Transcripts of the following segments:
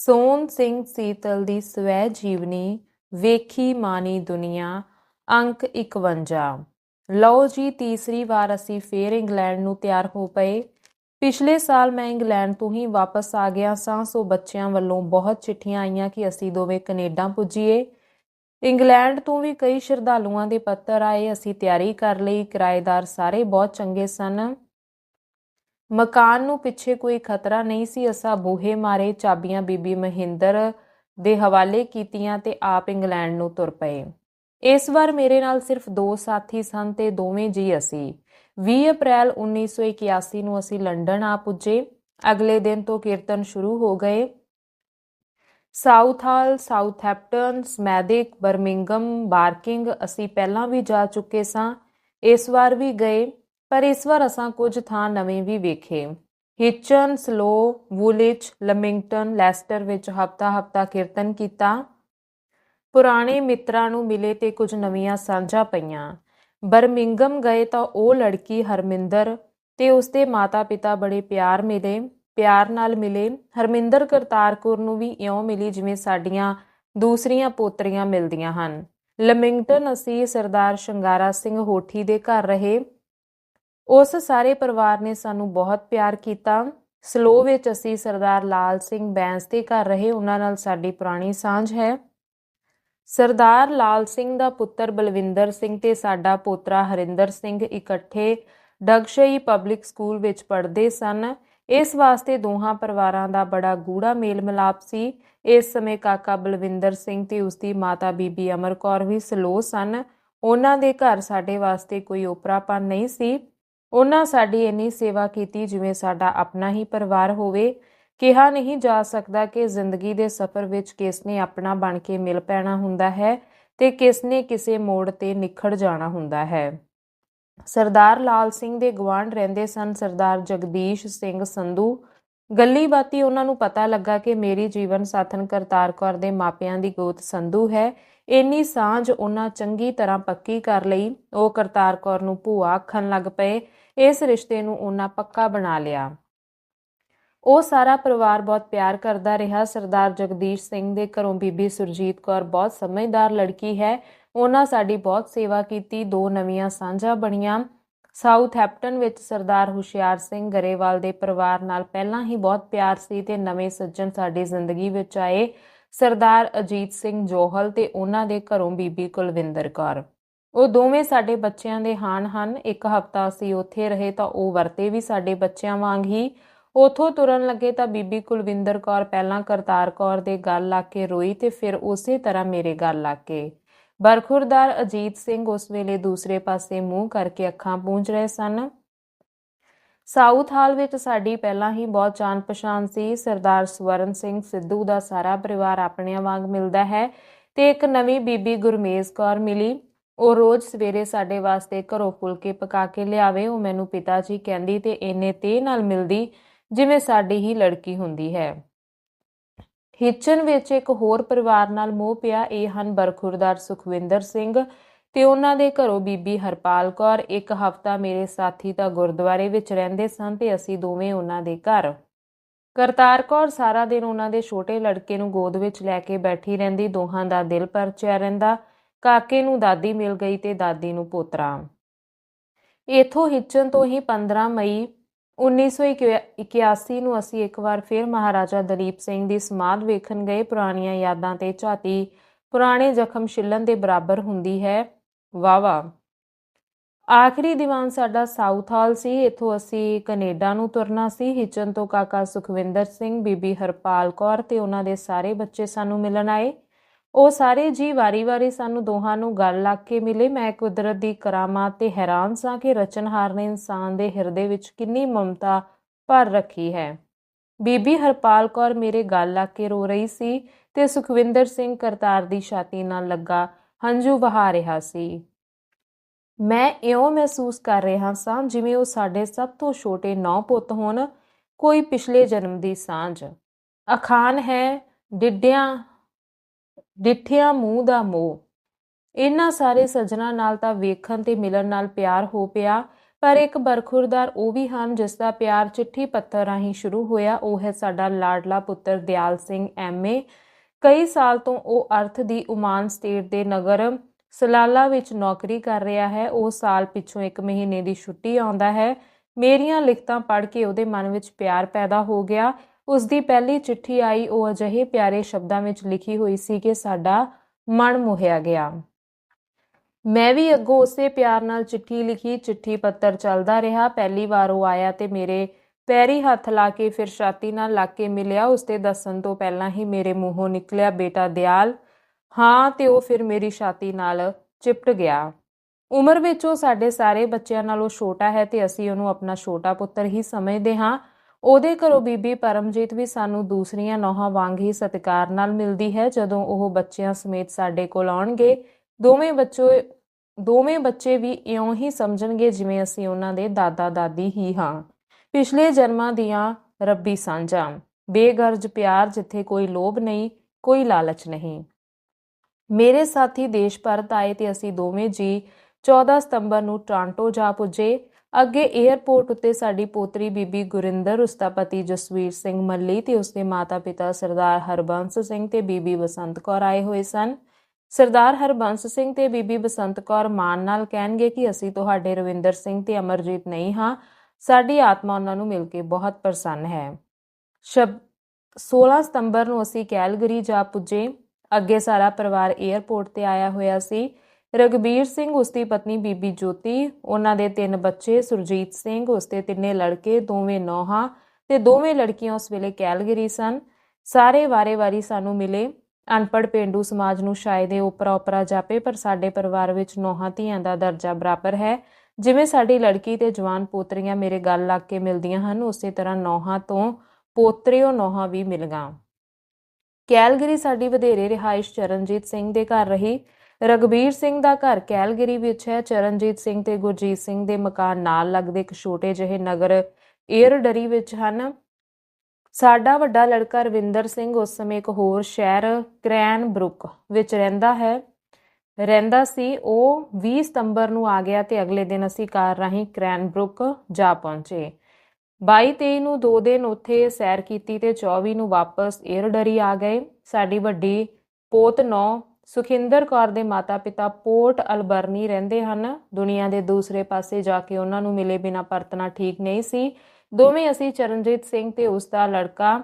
ਸੋਨ ਸਿੰਘ ਸੀਤਲ ਦੀ ਸਵੈ ਜੀਵਨੀ, ਵੇਖੀ ਮਾਨੀ ਦੁਨੀਆ, ਅੰਕ 51 ਲਓ ਜੀ, ਤੀਸਰੀ ਵਾਰ ਅਸੀਂ ਫੇਰ ਇੰਗਲੈਂਡ ਨੂੰ ਤਿਆਰ ਹੋ ਪਏ। ਪਿਛਲੇ ਸਾਲ ਮੈਂ ਇੰਗਲੈਂਡ ਤੋਂ ਹੀ ਵਾਪਸ ਆ ਗਿਆ ਸਾਂ, ਸੋ ਬੱਚਿਆਂ ਵੱਲੋਂ ਬਹੁਤ ਚਿੱਠੀਆਂ ਆਈਆਂ ਕਿ ਅਸੀਂ ਦੋਵੇਂ ਕੈਨੇਡਾ ਪੁੱਜੀਏ। ਇੰਗਲੈਂਡ ਤੋਂ ਵੀ ਕਈ ਸ਼ਰਧਾਲੂਆਂ ਦੇ ਪੱਤਰ ਆਏ, ਅਸੀਂ ਤਿਆਰੀ ਕਰ ਲਈ, ਕਿਰਾਏਦਾਰ ਸਾਰੇ ਬਹੁਤ ਚੰਗੇ ਸਨ। ਮਕਾਨ ਨੂੰ ਪਿੱਛੇ ਕੋਈ ਖਤਰਾ ਨਹੀਂ ਸੀ, ਅਸਾਂ ਬੂਹੇ ਮਾਰੇ ਚਾਬੀਆਂ ਬੀਬੀ ਮਹਿੰਦਰ ਦੇ ਹਵਾਲੇ ਕੀਤੀਆਂ ਤੇ ਆਪ ਇੰਗਲੈਂਡ ਨੂੰ ਤੁਰ ਪਏ। ਇਸ ਵਾਰ ਮੇਰੇ ਨਾਲ ਸਿਰਫ ਦੋ ਸਾਥੀ ਸਨ ਤੇ ਦੋਵੇਂ ਜੀ ਅਸੀਂ। 20 ਅਪ੍ਰੈਲ 1981 ਨੂੰ ਅਸੀਂ ਲੰਡਨ ਆ ਪੁੱਜੇ। ਅਗਲੇ ਦਿਨ ਤੋਂ ਕੀਰਤਨ ਸ਼ੁਰੂ ਹੋ ਗਏ। Southall Southampton, Smethwick Birmingham Barking ਅਸੀਂ ਪਹਿਲਾਂ ਵੀ ਜਾ ਚੁੱਕੇ ਸਾਂ। ਇਸ ਵਾਰ ਵੀ ਗਏ। ਪਰ ਇਸ ਵਾਰ ਅਸਾਂ ਕੁਝ ਥਾਂ ਨਵੇਂ ਵੀ ਵੇਖੇ। ਹਿਚਨ ਸਲੋ ਵੂਲਿਚ ਲਮਿੰਗਟਨ ਲੈਸਟਰ ਵਿੱਚ ਹਫਤਾ ਹਫਤਾ ਕੀਰਤਨ ਕੀਤਾ। ਪੁਰਾਣੇ ਮਿੱਤਰਾਂ ਨੂੰ ਮਿਲੇ ਤੇ ਕੁਝ ਨਵੀਆਂ ਸਾਂਝਾਂ ਪਈਆਂ। ਬਰਮਿੰਗਮ ਗਏ ਤਾਂ ਉਹ ਲੜਕੀ ਹਰਮਿੰਦਰ ਤੇ ਉਸਦੇ ਮਾਤਾ-ਪਿਤਾ ਬੜੇ ਪਿਆਰ ਮਿਲੇ, ਪਿਆਰ ਨਾਲ ਮਿਲੇ। ਹਰਮਿੰਦਰ ਕਰਤਾਰਪੁਰ ਨੂੰ ਵੀ ਇਉਂ ਮਿਲੀ ਜਿਵੇਂ ਸਾਡੀਆਂ ਦੂਸਰੀਆਂ ਪੋਤਰੀਆਂ ਮਿਲਦੀਆਂ ਹਨ। ਲਮਿੰਗਟਨ ਅਸੀਂ ਸਰਦਾਰ ਸ਼ੰਗਾਰਾ ਸਿੰਘ ਹੋਠੀ ਦੇ ਘਰ ਰਹੇ। ਉਸ ਸਾਰੇ ਪਰਿਵਾਰ ਨੇ ਸਾਨੂੰ ਬਹੁਤ ਪਿਆਰ ਕੀਤਾ। ਸਲੋ ਵਿੱਚ ਅਸੀਂ ਸਰਦਾਰ ਲਾਲ ਸਿੰਘ ਬੈਂਸ ਦੇ ਘਰ ਰਹੇ। ਉਹਨਾਂ ਨਾਲ ਸਾਡੀ ਪੁਰਾਣੀ ਸਾਂਝ ਹੈ। ਸਰਦਾਰ ਲਾਲ ਸਿੰਘ ਦਾ ਪੁੱਤਰ ਬਲਵਿੰਦਰ ਸਿੰਘ ਤੇ ਸਾਡਾ ਪੋਤਰਾ ਹਰਿੰਦਰ ਸਿੰਘ ਇਕੱਠੇ ਡਗਸ਼ਈ ਪਬਲਿਕ ਸਕੂਲ ਵਿੱਚ ਪੜ੍ਹਦੇ ਸਨ। ਇਸ ਵਾਸਤੇ ਦੋਹਾਂ ਪਰਿਵਾਰਾਂ ਦਾ ਬੜਾ ਗੂੜਾ ਮੇਲ ਮਿਲਾਪ ਸੀ। ਇਸ ਸਮੇਂ ਕਾਕਾ ਬਲਵਿੰਦਰ ਸਿੰਘ ਤੇ ਉਸਦੀ ਮਾਤਾ ਬੀਬੀ ਅਮਰ ਕੌਰ ਵੀ ਸਲੋ ਸਨ। ਉਹਨਾਂ ਦੇ ਘਰ ਸਾਡੇ ਵਾਸਤੇ ਕੋਈ ਓਪਰਾਪਨ ਨਹੀਂ ਸੀ। ਉਹਨਾਂ ਸਾਡੀ ਇੰਨੀ ਸੇਵਾ ਕੀਤੀ ਜਿਵੇਂ ਸਾਡਾ ਆਪਣਾ ਹੀ ਪਰਿਵਾਰ ਹੋਵੇ। ਕਿਹਾ ਨਹੀਂ ਜਾ ਸਕਦਾ ਕਿ ਜ਼ਿੰਦਗੀ ਦੇ ਸਫ਼ਰ ਵਿੱਚ ਕਿਸ ਨੇ ਆਪਣਾ ਬਣ ਕੇ ਮਿਲ ਪੈਣਾ ਹੁੰਦਾ ਹੈ ਤੇ ਕਿਸ ਨੇ ਕਿਸੇ ਮੋੜ ਤੇ ਨਿਖੜ ਜਾਣਾ ਹੁੰਦਾ ਹੈ। ਸਰਦਾਰ ਲਾਲ ਸਿੰਘ ਦੇ ਗਵਾਂਢ ਰਹਿੰਦੇ ਸਨ ਸਰਦਾਰ ਜਗਦੀਸ਼ ਸਿੰਘ ਸੰਧੂ। ਗੱਲੀ ਬਾਤੀ ਉਹਨਾਂ ਨੂੰ ਪਤਾ ਲੱਗਾ ਕਿ ਮੇਰੀ ਜੀਵਨ ਸਾਥਨ ਕਰਤਾਰ ਕੌਰ ਦੇ ਮਾਪਿਆਂ ਦੀ ਗੋਤ ਸੰਧੂ ਹੈ। ਇੰਨੀ ਸਾਂਝ ਉਹਨਾਂ ਚੰਗੀ ਤਰ੍ਹਾਂ ਪੱਕੀ ਕਰ ਲਈ। ਉਹ ਕਰਤਾਰ ਕੌਰ ਨੂੰ ਭੂਆ ਆਖਣ ਲੱਗ ਪਏ ਇਸ ਰਿਸ਼ਤੇ ਨੂੰ ਉਹਨਾਂ ਪੱਕਾ ਬਣਾ ਲਿਆ। ਉਹ ਸਾਰਾ ਪਰਿਵਾਰ ਬਹੁਤ ਪਿਆਰ ਕਰਦਾ ਰਿਹਾ। ਸਰਦਾਰ ਜਗਦੀਸ਼ ਸਿੰਘ ਦੇ ਘਰੋਂ ਬੀਬੀ ਸੁਰਜੀਤ ਕੌਰ ਬਹੁਤ ਸਮਝਦਾਰ ਲੜਕੀ ਹੈ। ਉਹਨਾਂ ਸਾਡੀ ਬਹੁਤ ਸੇਵਾ ਕੀਤੀ। ਦੋ ਨਵੀਆਂ ਸਾਂਝਾਂ ਬਣੀਆਂ। ਸਾਊਥ ਹੈਪਟਨ ਵਿੱਚ ਸਰਦਾਰ ਹੁਸ਼ਿਆਰ ਸਿੰਘ ਗਰੇਵਾਲ ਦੇ ਪਰਿਵਾਰ ਨਾਲ ਪਹਿਲਾਂ ਹੀ ਬਹੁਤ ਪਿਆਰ ਸੀ ਤੇ ਨਵੇਂ ਸੱਜਣ ਸਾਡੀ ਜ਼ਿੰਦਗੀ ਵਿੱਚ ਆਏ। ਸਰਦਾਰ ਅਜੀਤ ਸਿੰਘ ਜੋਹਲ ਤੇ ਉਹਨਾਂ ਦੇ ਘਰੋਂ ਬੀਬੀ ਕੁਲਵਿੰਦਰ ਕੌਰ। ਉਹ ਦੋਵੇਂ ਸਾਡੇ ਬੱਚਿਆਂ ਦੇ ਹਾਨ ਹਨ। ਇੱਕ ਹਫ਼ਤਾ ਅਸੀਂ ਉੱਥੇ ਰਹੇ ਤਾਂ ਉਹ ਵਰਤੇ ਵੀ ਸਾਡੇ ਬੱਚਿਆਂ ਵਾਂਗ ਹੀ। ਉਥੋਂ ਤੁਰਨ ਲੱਗੇ ਤਾਂ ਬੀਬੀ ਕੁਲਵਿੰਦਰ ਕੌਰ ਪਹਿਲਾਂ ਕਰਤਾਰ ਕੌਰ ਦੇ ਗੱਲ ਲਾ ਕੇ ਰੋਈ ਤੇ ਫਿਰ ਉਸੇ ਤਰ੍ਹਾਂ ਮੇਰੇ ਗੱਲ ਲਾ ਕੇ ਬਰਖੁਰਦਾਰ ਅਜੀਤ ਸਿੰਘ ਉਸ ਵੇਲੇ ਦੂਸਰੇ ਪਾਸੇ ਮੂੰਹ ਕਰਕੇ ਅੱਖਾਂ ਪੂੰਝ ਰਹੇ ਸਨ। ਸਾਊਥ ਹਾਲ ਵਿੱਚ ਸਾਡੀ ਪਹਿਲਾਂ ਹੀ ਬਹੁਤ ਜਾਣ ਪਛਾਣ ਸੀ। ਸਰਦਾਰ ਸਵਰਨ ਸਿੰਘ ਸਿੱਧੂ ਦਾ ਸਾਰਾ ਪਰਿਵਾਰ ਆਪਣਿਆਂ ਵਾਂਗ ਮਿਲਦਾ ਹੈ ਤੇ ਇੱਕ ਨਵੀਂ ਬੀਬੀ ਗੁਰਮੇਜ਼ ਕੌਰ ਮਿਲੀ। ਉਹ ਰੋਜ਼ ਸਵੇਰੇ ਸਾਡੇ ਵਾਸਤੇ ਘਰੋਂ ਫੁਲਕੇ ਪਕਾ ਕੇ ਲਿਆਵੇ, ਉਹ ਮੈਨੂੰ ਪਿਤਾ ਜੀ ਕਹਿੰਦੀ ਤੇ ਇੰਨੇ ਤੇ ਨਾਲ ਮਿਲਦੀ ਜਿਵੇਂ ਸਾਡੀ ਹੀ ਲੜਕੀ ਹੁੰਦੀ ਹੈ। ਹਿੱਚਨ ਵਿੱਚ ਇੱਕ ਹੋਰ ਪਰਿਵਾਰ ਨਾਲ ਮੋਹ ਪਿਆ, ਇਹ ਹਨ ਬਰਖੁਰਦਾਰ ਸੁਖਵਿੰਦਰ ਸਿੰਘ ਤੇ ਉਹਨਾਂ ਦੇ ਘਰੋਂ ਬੀਬੀ ਹਰਪਾਲ ਕੌਰ। ਇੱਕ ਹਫਤਾ ਮੇਰੇ ਸਾਥੀ ਤਾਂ ਗੁਰਦੁਆਰੇ ਵਿੱਚ ਰਹਿੰਦੇ ਸਨ ਤੇ ਅਸੀਂ ਦੋਵੇਂ ਉਹਨਾਂ ਦੇ ਘਰ। ਕਰਤਾਰ ਕੌਰ ਸਾਰਾ ਦਿਨ ਉਹਨਾਂ ਦੇ ਛੋਟੇ ਲੜਕੇ ਨੂੰ ਗੋਦ ਵਿੱਚ ਲੈ ਕੇ ਬੈਠੀ ਰਹਿੰਦੀ, ਦੋਹਾਂ ਦਾ ਦਿਲ ਪਰਚਿਆ ਰਹਿੰਦਾ। ਕਾਕੇ ਨੂੰ ਦਾਦੀ ਮਿਲ ਗਈ ਤੇ ਦਾਦੀ ਨੂੰ ਪੋਤਰਾ। ਇਥੋਂ ਹਿੱਚਨ ਤੋਂ ਹੀ 15 ਮਈ 1981 ਨੂੰ ਅਸੀਂ ਇੱਕ ਵਾਰ ਫਿਰ ਮਹਾਰਾਜਾ ਦਲੀਪ ਸਿੰਘ ਦੀ ਸਮਾਧ ਵੇਖਣ ਗਏ। ਪੁਰਾਣੀਆਂ ਯਾਦਾਂ ਤੇ ਝਾਤੀ, ਪੁਰਾਣੇ ਜ਼ਖਮ ਛਿੱਲਣ ਦੇ ਬਰਾਬਰ ਹੁੰਦੀ ਹੈ। ਵਾਵਾ ਆਖਰੀ ਦੀਵਾਨ ਸਾਡਾ ਸਾਊਥ ਹਾਲ ਸੀ। ਇੱਥੋਂ ਅਸੀਂ ਕੈਨੇਡਾ ਨੂੰ ਤੁਰਨਾ ਸੀ। ਹਿਚਨ ਤੋਂ ਕਾਕਾ ਸੁਖਵਿੰਦਰ ਸਿੰਘ, ਬੀਬੀ ਹਰਪਾਲ ਕੌਰ ਤੇ ਉਹਨਾਂ ਦੇ ਸਾਰੇ ਬੱਚੇ ਸਾਨੂੰ ਮਿਲਣ ਆਏ। ਉਹ ਸਾਰੇ ਜੀ ਵਾਰੀ-ਵਾਰੀ ਸਾਨੂੰ ਦੋਹਾਂ ਨੂੰ ਗੱਲ ਲੱਗ ਕੇ ਮਿਲੇ। ਮੈਂ ਕੁਦਰਤ ਦੀ ਕਰਾਮਾਤ ਤੇ ਹੈਰਾਨ ਸਾਂ ਕਿ ਰਚਨਹਾਰ ਨੇ ਇਨਸਾਨ ਦੇ ਹਿਰਦੇ ਵਿੱਚ ਕਿੰਨੀ ਮਮਤਾ ਭਰ ਰੱਖੀ ਹੈ। ਬੀਬੀ ਹਰਪਾਲ ਕੌਰ ਮੇਰੇ ਗੱਲ ਲੱਗ ਕੇ ਰੋ ਰਹੀ ਸੀ ਤੇ ਸੁਖਵਿੰਦਰ ਸਿੰਘ ਕਰਤਾਰ ਦੀ ਛਾਤੀ ਨਾਲ ਲੱਗਾ ਹੰਝੂ ਵਹਾ ਰਿਹਾ ਸੀ। ਮੈਂ ਇਉਂ ਮਹਿਸੂਸ ਕਰ ਰਿਹਾ ਸਾਂ ਜਿਵੇਂ ਉਹ ਸਾਡੇ ਸਭ ਤੋਂ ਛੋਟੇ ਨੌ ਪੁੱਤ ਹੋਣ। ਕੋਈ ਪਿਛਲੇ ਜਨਮ ਦੀ ਸਾਂਝ। ਅਖਾਨ ਹੈ, ਡਿੱਡਿਆਂ ਡਿੱਠਿਆਂ ਮੂੰਹ ਦਾ ਮੋਹ। ਇਹਨਾਂ ਸਾਰੇ ਸੱਜਣਾ ਨਾਲ ਤਾਂ ਵੇਖਣ ਤੇ ਮਿਲਣ ਨਾਲ ਪਿਆਰ ਹੋ ਪਿਆ, ਪਰ ਇੱਕ ਬਰਖੁਰਦਾਰ ਉਹ ਵੀ ਹਨ ਜਿਸ ਦਾ ਪਿਆਰ ਚਿੱਠੀ ਪੱਤਰ ਰਾਹੀਂ ਸ਼ੁਰੂ ਹੋਇਆ। ਉਹ ਹੈ ਸਾਡਾ ਲਾਡਲਾ ਪੁੱਤਰ ਦਿਆਲ ਸਿੰਘ ਐਮਏ ਕਈ ਸਾਲ ਤੋਂ ਉਹ ਅਰਥ ਦੀ ਉਮਾਨ ਸਟੇਟ ਦੇ ਨਗਰ ਸਲਾਲਾ ਵਿੱਚ ਨੌਕਰੀ ਕਰ ਰਿਹਾ ਹੈ। ਉਹ ਸਾਲ ਪਿੱਛੋਂ ਇੱਕ ਮਹੀਨੇ ਦੀ ਛੁੱਟੀ ਆਉਂਦਾ ਹੈ। ਮੇਰੀਆਂ ਲਿਖਤਾਂ ਪੜ੍ਹ ਕੇ ਉਹਦੇ ਮਨ ਵਿੱਚ ਪਿਆਰ ਪੈਦਾ ਹੋ ਗਿਆ। ਉਸ ਦੀ ਪਹਿਲੀ ਚਿੱਠੀ ਆਈ, ਉਹ ਅਜਿਹੇ ਪਿਆਰੇ ਸ਼ਬਦਾਂ ਵਿੱਚ ਲਿਖੀ ਹੋਈ ਸੀ ਕਿ ਸਾਡਾ ਮਨ ਮੋਹਿਆ ਗਿਆ। ਮੈਂ ਵੀ ਅੱਗੋਂ ਉਸੇ ਪਿਆਰ ਨਾਲ ਚਿੱਠੀ ਲਿਖੀ, ਚਿੱਠੀ ਪੱਤਰ ਚੱਲਦਾ ਰਿਹਾ। ਪਹਿਲੀ ਵਾਰ ਉਹ ਆਇਆ ਤੇ ਮੇਰੇ ਪੈਰੀ ਹੱਥ ਲਾ ਕੇ ਫਿਰ ਛਾਤੀ ਨਾਲ ਲਾ ਕੇ ਮਿਲਿਆ। ਉਸਦੇ ਦੱਸਣ ਤੋਂ ਪਹਿਲਾਂ ਹੀ ਮੇਰੇ ਮੂੰਹੋਂ ਨਿਕਲਿਆ, ਬੇਟਾ ਦਿਆਲ। ਹਾਂ, ਤੇ ਉਹ ਫਿਰ ਮੇਰੀ ਛਾਤੀ ਨਾਲ ਚਿਪਟ ਗਿਆ। ਉਮਰ ਵਿੱਚ ਉਹ ਸਾਡੇ ਸਾਰੇ ਬੱਚਿਆਂ ਨਾਲੋਂ ਛੋਟਾ ਹੈ ਤੇ ਅਸੀਂ ਉਹਨੂੰ ਆਪਣਾ ਛੋਟਾ ਪੁੱਤਰ ਹੀ ਸਮਝਦੇ ਹਾਂ। ਉਹਦੇ ਘਰੋਂ ਬੀਬੀ ਪਰਮਜੀਤ ਵੀ ਸਾਨੂੰ ਦੂਸਰੀਆਂ ਨੌਹਾਂ ਵਾਂਗ ਹੀ ਸਤਿਕਾਰ ਨਾਲ ਮਿਲਦੀ ਹੈ, ਜਦੋਂ ਉਹ ਬੱਚਿਆਂ ਸਮੇਤ ਸਾਡੇ ਕੋਲ ਆਉਣਗੇ। ਦੋਵੇਂ ਬੱਚੇ ਦੋਵੇਂ ਬੱਚੇ ਵੀ ਇਉਂ ਹੀ ਸਮਝਣਗੇ ਜਿਵੇਂ ਅਸੀਂ ਉਹਨਾਂ ਦੇ ਦਾਦਾ ਦਾਦੀ ਹੀ ਹਾਂ। ਪਿਛਲੇ ਜਨਮਾਂ ਦੀਆਂ ਰੱਬੀ ਸਾਂਝਾਂ। ਬੇਗਰਜ ਪਿਆਰ ਜਿੱਥੇ ਕੋਈ ਲੋਭ ਨਹੀਂ, ਕੋਈ ਲਾਲਚ ਨਹੀਂ। ਮੇਰੇ ਸਾਥੀ ਦੇਸ਼ ਭਰਤ ਆਏ ਤੇ ਅਸੀਂ ਦੋਵੇਂ ਜੀ 14 ਸਤੰਬਰ ਨੂੰ ਟ੍ਰਾਂਟੋ ਜਾ ਪੁੱਜੇ। ਅੱਗੇ 에ਅਰਪੋਰਟ ਉੱਤੇ ਸਾਡੀ ਪੋਤਰੀ ਬੀਬੀ ਗੁਰਿੰਦਰ, ਉਸਦਾ ਪਤੀ ਜਸਵੀਰ ਸਿੰਘ ਮੱਲੀ ਤੇ ਉਸਦੇ ਮਾਤਾ-ਪਿਤਾ ਸਰਦਾਰ ਹਰਬੰਸ ਸਿੰਘ ਤੇ ਬੀਬੀ ਬਸੰਤ ਕੌਰ ਆਏ ਹੋਏ ਸਨ। ਸਰਦਾਰ ਹਰਬੰਸ ਸਿੰਘ ਤੇ ਬੀਬੀ ਬਸੰਤ ਕੌਰ ਮਾਨ ਨਾਲ ਕਹਿਣਗੇ ਕਿ ਅਸੀਂ ਤੁਹਾਡੇ ਰਵਿੰਦਰ ਸਿੰਘ ਤੇ ਅਮਰਜੀਤ ਨਹੀਂ ਹਾਂ। ਸਾਡੀ ਆਤਮਾ ਉਹਨਾਂ ਨੂੰ ਮਿਲ ਕੇ ਬਹੁਤ ਪ੍ਰਸੰਨ ਹੈ। ਸ਼ਬ 16 ਸਤੰਬਰ ਨੂੰ ਅਸੀਂ ਕੈਲਗਰੀ ਜਾ ਪੁੱਜੇ। ਅੱਗੇ ਸਾਰਾ ਪਰਿਵਾਰ 에ਅਰਪੋਰਟ ਤੇ ਆਇਆ ਹੋਇਆ ਸੀ। ਰਗਬੀਰ ਸਿੰਘ, ਉਸਦੀ ਪਤਨੀ ਬੀਬੀ ਜੋਤੀ, ਉਹਨਾਂ ਦੇ ਤਿੰਨ ਬੱਚੇ ਸੁਰਜੀਤ ਸਿੰਘ, ਉਸਦੇ ਤਿੰਨੇ ਲੜਕੇ, ਦੋਵੇਂ ਨੌਹਾਂ ਤੇ ਦੋਵੇਂ ਲੜਕੀਆਂ ਉਸ ਵੇਲੇ ਕੈਲਗਰੀ ਸਨ। ਸਾਰੇ ਵਾਰੇ-ਵਾਰੀ ਸਾਨੂੰ ਮਿਲੇ। ਅਨਪੜ ਪਿੰਡੂ ਸਮਾਜ ਨੂੰ ਸ਼ਾਇਦ ਇਹ ਉਪਰਾ ਉਪਰਾ ਜਾਪੇ, ਪਰ ਸਾਡੇ ਪਰਿਵਾਰ ਵਿੱਚ ਨੌਹਾਂ ਧੀਆਂ ਦਾ ਦਰਜਾ ਬਰਾਬਰ ਹੈ। ਜਿਵੇਂ ਸਾਡੀ ਲੜਕੀ ਤੇ ਜਵਾਨ ਪੋਤਰੀਆਂ ਮੇਰੇ ਗੱਲ ਲੱਗ ਕੇ ਮਿਲਦੀਆਂ ਹਨ, ਉਸੇ ਤਰ੍ਹਾਂ ਨੌਹਾਂ ਤੋਂ ਪੋਤਰਿਓ ਨੌਹਾਂ ਵੀ ਮਿਲਗਾ ਕੈਲਗਰੀ ਸਾਡੀ ਵਧੇਰੇ ਰਿਹਾਇਸ਼ ਚਰਨਜੀਤ ਸਿੰਘ ਦੇ ਘਰ ਰਹੀ। ਰਗਬੀਰ ਸਿੰਘ ਦਾ ਘਰ ਕੈਲਗਰੀ ਵਿੱਚ ਹੈ। ਚਰਨਜੀਤ ਸਿੰਘ ਤੇ ਗੁਰਜੀਤ ਸਿੰਘ ਦੇ ਮਕਾਨ ਨਾਲ ਲੱਗਦੇ ਇੱਕ ਛੋਟੇ ਜਿਹੇ ਨਗਰ ਏਅਰਡਰੀ ਵਿੱਚ ਹਨ। ਸਾਡਾ ਵੱਡਾ ਲੜਕਾ ਰਵਿੰਦਰ ਸਿੰਘ ਉਸ ਸਮੇਂ ਇੱਕ ਹੋਰ ਸ਼ਹਿਰ ਕ੍ਰੈਨਬਰੁਕ ਵਿੱਚ ਰਹਿੰਦਾ ਹੈ। ਰਹਿੰਦਾ ਸੀ। ਉਹ 20 ਸਤੰਬਰ ਨੂੰ ਆ ਗਿਆ ਤੇ ਅਗਲੇ ਦਿਨ ਅਸੀਂ ਕਾਰ ਰਾਹੀਂ ਕ੍ਰੈਨਬਰੁਕ ਜਾ ਪਹੁੰਚੇ। 22 23 ਨੂੰ ਦੋ ਦਿਨ ਉੱਥੇ ਸੈਰ ਕੀਤੀ ਤੇ 24 ਨੂੰ ਵਾਪਸ ਏਅਰਡਰੀ ਆ ਗਏ। ਸਾਡੀ ਵੱਡੀ ਪੋਤ ਨੌ ਸੁਖਿੰਦਰ ਕੌਰ ਦੇ ਮਾਤਾ-ਪਿਤਾ ਪੋਰਟ ਅਲਬਰਨੀ ਰਹਿੰਦੇ ਹਨ। ਦੁਨੀਆ ਦੇ ਦੂਸਰੇ ਪਾਸੇ ਜਾ ਕੇ ਉਹਨਾਂ ਨੂੰ ਮਿਲੇ ਬਿਨਾ ਪਰਤਣਾ ਠੀਕ ਨਹੀਂ ਸੀ। ਦੋਵੇਂ ਅਸੀਂ ਚਰਨਜੀਤ ਸਿੰਘ ਤੇ ਉਸ ਦਾ ਲੜਕਾ